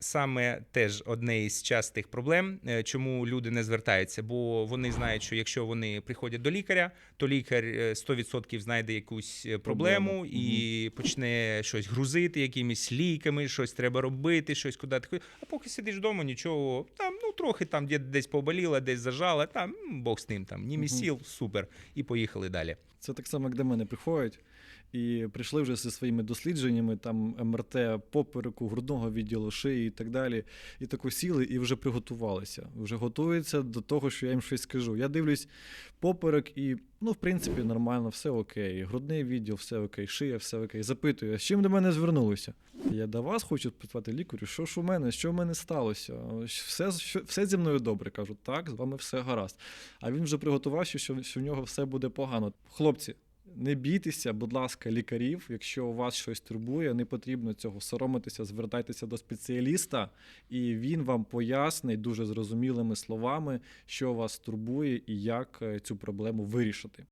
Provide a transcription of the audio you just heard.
саме теж одне із частих проблем, е, чому люди не звертаються, бо вони знають, що якщо вони приходять до лікаря, то лікар е, 100% знайде якусь е, проблему. і почне щось грузити якимись ліками, щось треба робити, щось куди. А поки сидиш вдома, нічого там, трохи там десь поболіла, десь зажала, там Бог з ним, там ні місіл, супер, і поїхали далі. Це так само, як до мене приходять. І прийшли вже зі своїми дослідженнями, там МРТ попереку, грудного відділу, шиї і так далі. І тако сіли і вже приготувалися. Вже готуються до того, що я їм щось скажу. Я дивлюсь поперек і, ну, в принципі, нормально, все окей. Грудний відділ, все окей, шия, все окей. Запитую, з чим до мене звернулися? Я до вас хочу питати лікарю, що ж у мене, що в мене сталося? Все, що, все зі мною добре. Кажу, так, з вами все гаразд. А він вже приготувався, що, що в нього все буде погано. Хлопці, не бійтеся, будь ласка, лікарів. Якщо у вас щось турбує, не потрібно цього соромитися, звертайтеся до спеціаліста, і він вам пояснить дуже зрозумілими словами, що вас турбує і як е, цю проблему вирішити.